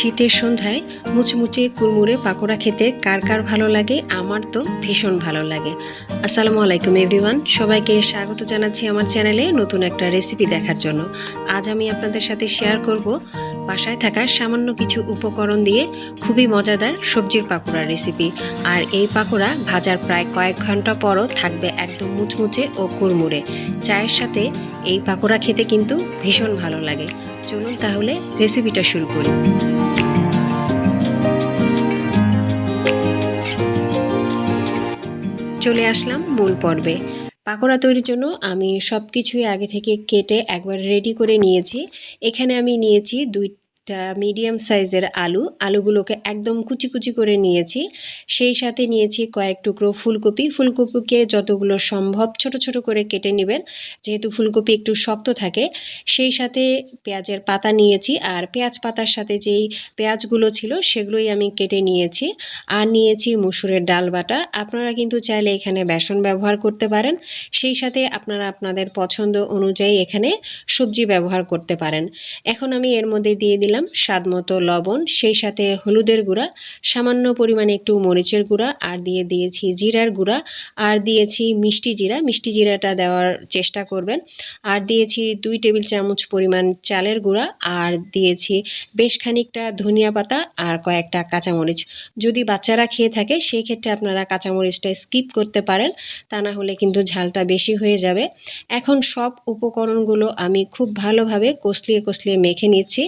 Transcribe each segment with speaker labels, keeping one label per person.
Speaker 1: শীতের সন্ধ্যায় মুচমুচে কুরমুরে পাকোড়া খেতে কার কার ভালো লাগে? আমার তো ভীষণ ভালো লাগে। আসসালামু আলাইকুম এভরিওয়ান সবাইকে স্বাগত জানাচ্ছি আমার চ্যানেলে নতুন একটা রেসিপি দেখার জন্য। আজ আমি আপনাদের সাথে শেয়ার করব বাসায় থাকা সামান্য কিছু উপকরণ দিয়ে খুবই মজাদার সবজির পাকোড়ার রেসিপি আর এই পাকোড়া ভাজার প্রায় কয়েক ঘণ্টা পরও থাকবে একদম মুচমুচে ও কুরমুরে চায়ের সাথে এই পাকোড়া খেতে কিন্তু ভীষণ ভালো লাগে। চলুন তাহলে রেসিপিটা শুরু করি। চলে আসলাম মূল পর্বে। পাকোড়া তৈরির জন্য আমি সব কিছুই আগে থেকে কেটে একবার রেডি করে নিয়েছি। এখানে আমি নিয়েছি দুইটা মিডিয়াম সাইজের আলু। আলুগুলোকে একদম কুচি কুচি করে নিয়েছি। সেই সাথে নিয়েছি কয়েক টুকরো ফুলকপি। ফুলকপিকে যতগুলো সম্ভব ছোট ছোট করে কেটে নেবেন। যেহেতু ফুলকপি একটু শক্ত থাকে, সেই সাথে পেঁয়াজের পাতা নিয়েছি। আর পেঁয়াজ পাতার সাথে যেই পেঁয়াজগুলো ছিল, সেগুলোই আমি কেটে নিয়েছি। আর নিয়েছি মুসুরের ডাল বাটা। আপনারা কিন্তু চাইলে এখানে বেসন ব্যবহার করতে পারেন। সেই সাথে আপনারা আপনাদের পছন্দ অনুযায়ী এখানে সবজি ব্যবহার করতে পারেন। এখন আমি এর মধ্যে দিয়ে দিলাম স্বাদ মতো লবণ, সেই সাথে হলুদের গুঁড়া, সামান্য পরিমাণে একটু মরিচের গুঁড়া, আর দিয়ে দিয়েছি জিরার গুঁড়া, আর দিয়েছি মিষ্টি জিরা। মিষ্টি জিরাটা দেওয়ার চেষ্টা করবেন। আর দিয়েছি দুই টেবিল চামচ পরিমাণ চালের গুঁড়া, আর দিয়েছি বেশ খানিকটা ধনিয়া পাতা আর কয়েকটা কাঁচামরিচ। যদি বাচ্চারা খেয়ে থাকে, সেই ক্ষেত্রে আপনারা কাঁচামরিচটা স্কিপ করতে পারেন, তা না হলে কিন্তু ঝালটা বেশি হয়ে যাবে। এখন সব উপকরণগুলো আমি খুব ভালোভাবে কষলিয়ে কষলিয়ে মেখে নিচ্ছি,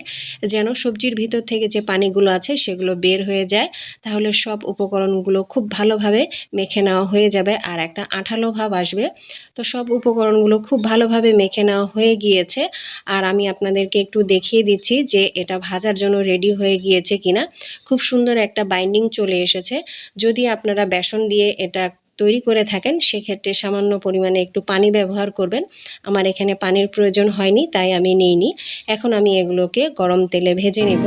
Speaker 1: যেন সবজির ভিতর থেকে যে পানিগুলো আছে সেগুলো বের হয়ে যায়, তাহলে সব উপকরণগুলো খুব ভালোভাবে মেখে নেওয়া হয়ে যাবে আর একটা আঠালো ভাব আসবে। তো সব উপকরণগুলো খুব ভালোভাবে মেখে নেওয়া হয়ে গিয়েছে আর আমি আপনাদেরকে একটু দেখিয়ে দিচ্ছি যে এটা ভাজার জন্য রেডি হয়ে গিয়েছে কিনা। খুব সুন্দর একটা বাইন্ডিং চলে এসেছে। যদি আপনারা বেসন দিয়ে এটা তৈরি করে থাকেন, সেক্ষেত্রে সামান্য পরিমাণে একটু পানি ব্যবহার করবেন। আমার এখানে পানির প্রয়োজন হয়নি, তাই আমি নিইনি। এখন আমি এগুলোকে গরম তেলে ভেজে নেব।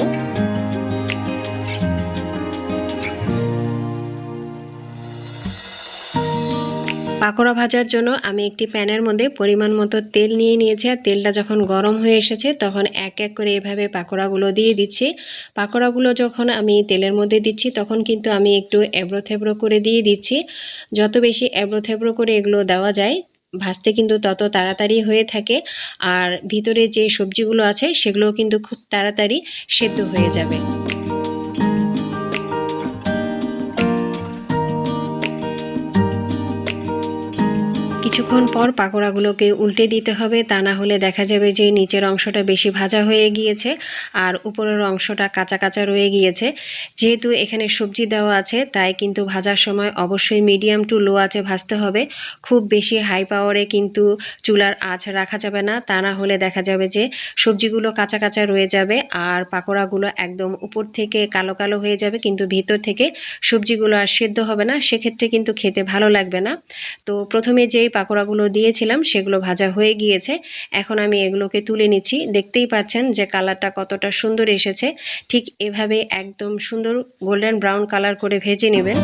Speaker 1: পাকোড়া ভাজার জন্য আমি একটি প্যানের মধ্যে পরিমাণ মতো তেল নিয়ে নিয়েছি। আর তেলটা যখন গরম হয়ে এসেছে, তখন এক এক করে এভাবে পাকোড়াগুলো দিয়ে দিচ্ছি। পাকোড়াগুলো যখন আমি তেলের মধ্যে দিচ্ছি, তখন কিন্তু আমি একটু এবড়ো থেবড়ো করে দিয়ে দিচ্ছি। যত বেশি এবড়ো থেবড়ো করে এগুলো দেওয়া যায়, ভাজতে কিন্তু তত তাড়াতাড়ি হয়ে থাকে। আর ভিতরে যে সবজিগুলো আছে, সেগুলোও কিন্তু খুব তাড়াতাড়ি সেদ্ধ হয়ে যাবে। কিছুক্ষণ পর পাকোড়াগুলোকে উল্টে দিতে হবে। তা না হলে দেখা যাবে যে নিচের অংশটা বেশি ভাজা হয়ে গিয়েছে আর উপরের অংশটা কাঁচা কাঁচা রয়ে গিয়েছে। যেহেতু এখানে সবজি দেওয়া আছে, তাই কিন্তু ভাজার সময় অবশ্যই মিডিয়াম টু লো আছে ভাজতে হবে। খুব বেশি হাই পাওয়ারে কিন্তু চুলার আঁচ রাখা যাবে না। তা না হলে দেখা যাবে যে সবজিগুলো কাঁচা কাঁচা রয়ে যাবে আর পাকোড়াগুলো একদম উপর থেকে কালো কালো হয়ে যাবে, কিন্তু ভিতর থেকে সবজিগুলো আর সেদ্ধ হবে না। সেক্ষেত্রে কিন্তু খেতে ভালো লাগবে না। তো প্রথমে যেই পাকোড়াগুলো দিয়েছিলাম, সেগুলো ভাজা হয়ে গিয়েছে। এখন আমি এগুলোকে তুলে নিচ্ছি। দেখতেই পাচ্ছেন যে কালারটা কতটা সুন্দর এসেছে। ঠিক এভাবে একদম সুন্দর গোল্ডেন ব্রাউন কালার করে ভেজে নেবেন।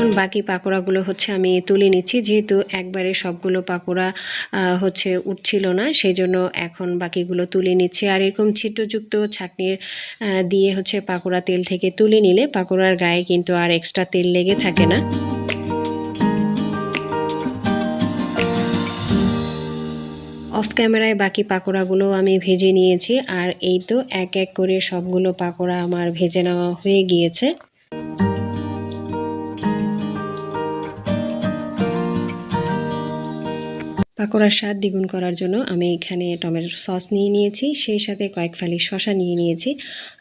Speaker 1: এখন বাকি পাকোড়াগুলো হচ্ছে আমি তুলে নিচ্ছি, যেহেতু একবারে সবগুলো পাকোড়া হচ্ছে উঠছিল না সেই জন্য এখন বাকিগুলো তুলে নিচ্ছি। আর এরকম ছিদ্রযুক্ত ছাকনির দিয়ে হচ্ছে পাকোড়া তেল থেকে তুলে নিলে পাকোড়ার গায়ে কিন্তু আর এক্সট্রা তেল লেগে থাকে না। অফ ক্যামেরায় বাকি পাকোড়াগুলো আমি ভেজে নিয়েছি, আর এই তো এক এক করে সবগুলো পাকোড়া আমার ভেজে নেওয়া হয়ে গিয়েছে। পাকোড়ার স্বাদ দ্বিগুণ করার জন্য আমি এখানে টমেটোর সস নিয়ে নিয়েছি, সেই সাথে কয়েক ফালি শশা নিয়ে নিয়েছি।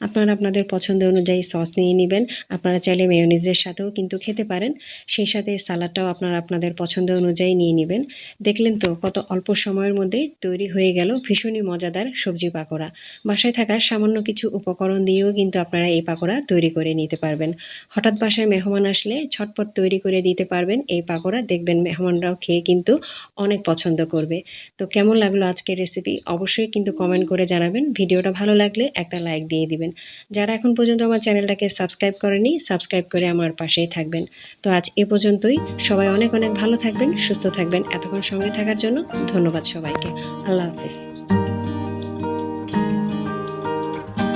Speaker 1: আপনারা আপনাদের পছন্দ অনুযায়ী সস নিয়ে নেবেন। আপনারা চাইলে মেয়োনিজের সাথেও কিন্তু খেতে পারেন। সেই সাথে সালাডটাও আপনারা আপনাদের পছন্দ অনুযায়ী নিয়ে নেবেন। দেখলেন তো কত অল্প সময়ের মধ্যে তৈরি হয়ে গেল ভীষণই মজাদার সবজি পাকোড়া। বাসায় থাকা সামান্য কিছু উপকরণ দিয়েও কিন্তু আপনারা এই পাকোড়া তৈরি করে নিতে পারবেন। হঠাৎ বাসায় মেহমান আসলে ছটপট তৈরি করে দিতে পারবেন এই পাকোড়া। দেখবেন মেহমানরাও খেয়ে কিন্তু অনেক পছন্দ পছন্দ করবে। তো কেমন লাগল আজকের রেসিপি অবশ্যই কিন্তু কমেন্ট করে জানাবেন। ভিডিওটা ভালো লাগলে একটা লাইক দিয়ে দিবেন। যারা এখন পর্যন্ত আমার চ্যানেলটাকে সাবস্ক্রাইব করেনি সাবস্ক্রাইব করে আমার পাশেই থাকবেন। তো আজ এ পর্যন্তই। সবাই অনেক অনেক ভালো থাকবেন, সুস্থ থাকবেন এতক্ষণ সঙ্গে থাকার জন্য ধন্যবাদ সবাইকে। আল্লাহ হাফিজ।